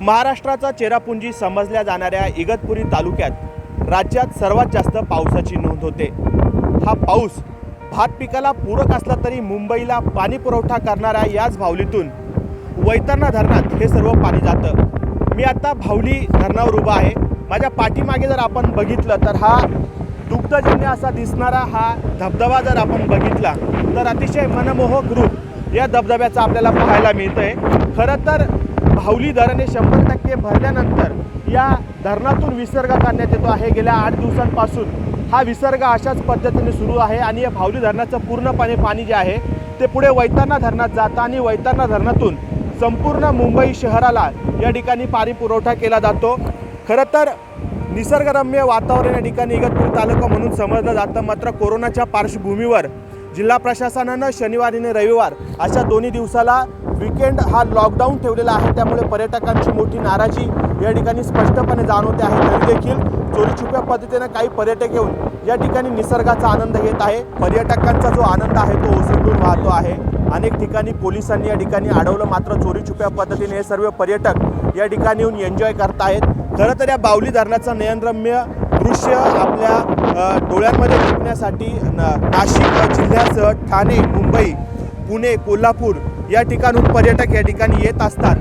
महाराष्ट्राचा चेरापुंजी समजल्या जाणाऱ्या इगतपुरी तालुक्यात राज्यात सर्वात जास्त पावसाची नोंद होते. हा पाऊस भात पिकाला पूरक असला तरी मुंबईला पाणी पुरवठा करणाऱ्या याच भावलीतून वैतरणा धरणात हे सर्व पाणी जातं. मी आता भावली धरणावर उभा आहे. माझ्या पाठीमागे जर आपण बघितलं तर हा दुग्धजन्य असा दिसणारा हा धबधबा जर आपण बघितला तर अतिशय मनमोहक रूप या धबधब्याचं आपल्याला पाहायला मिळतंय. खरं तर भावली धरण हे शंभर टक्के भरल्यानंतर या धरणातून विसर्ग करण्यात येतो आहे. गेल्या आठ दिवसांपासून हा विसर्ग अशाच पद्धतीने सुरू आहे आणि या भावली धरणाचं पूर्णपणे पाणी जे आहे ते पुढे वैताना धरणात जातं आणि वैताना धरणातून संपूर्ण मुंबई शहराला या ठिकाणी पाणी पुरवठा केला जातो. खरं तर निसर्गरम्य वातावरण या ठिकाणी इगतपुरी तालुका म्हणून समजलं जातं. मात्र कोरोनाच्या पार्श्वभूमीवर जिल्हा प्रशासनानं शनिवार आणि रविवार अशा दोन्ही दिवसाला विकेंड हा लॉकडाऊन ठेवलेला आहे. त्यामुळे पर्यटकांची मोठी नाराजी या ठिकाणी स्पष्टपणे जाणवते आहे. तरी देखील चोरीछुप्या पद्धतीनं काही पर्यटक येऊन या ठिकाणी निसर्गाचा आनंद घेत आहे. पर्यटकांचा जो आनंद आहे तो ओसंडून वाहतो आहे. अनेक ठिकाणी पोलिसांनी या ठिकाणी अडवलं मात्र चोरीछुप्या पद्धतीने हे सर्व पर्यटक या ठिकाणी येऊन एन्जॉय करत आहेत खरं तर या बावली धरणाचं नयनरम्य दृश्य आपल्या डोळ्यांमध्ये टिपण्यासाठी न नाशिक जिल्ह्यासह ठाणे मुंबई पुणे कोल्हापूर या ठिकाणून पर्यटक या ठिकाणी येत असतात.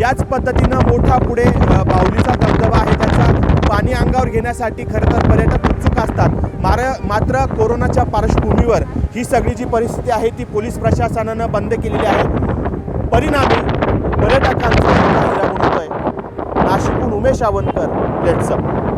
याच पद्धतीनं मोठा पुढे बाहुलीचा बावलीचा धबधबा आहे. त्याचा पाणी अंगावर घेण्यासाठी खरं तर पर्यटक उत्सुक असतात. मार मात्र कोरोनाच्या पार्श्वभूमीवर ही सगळी जी परिस्थिती आहे ती पोलीस प्रशासनानं बंद केलेली आहे. परिणामी पर्यटकांचा होतोय नाशिकहून उमेश आवनकर लेट्सअप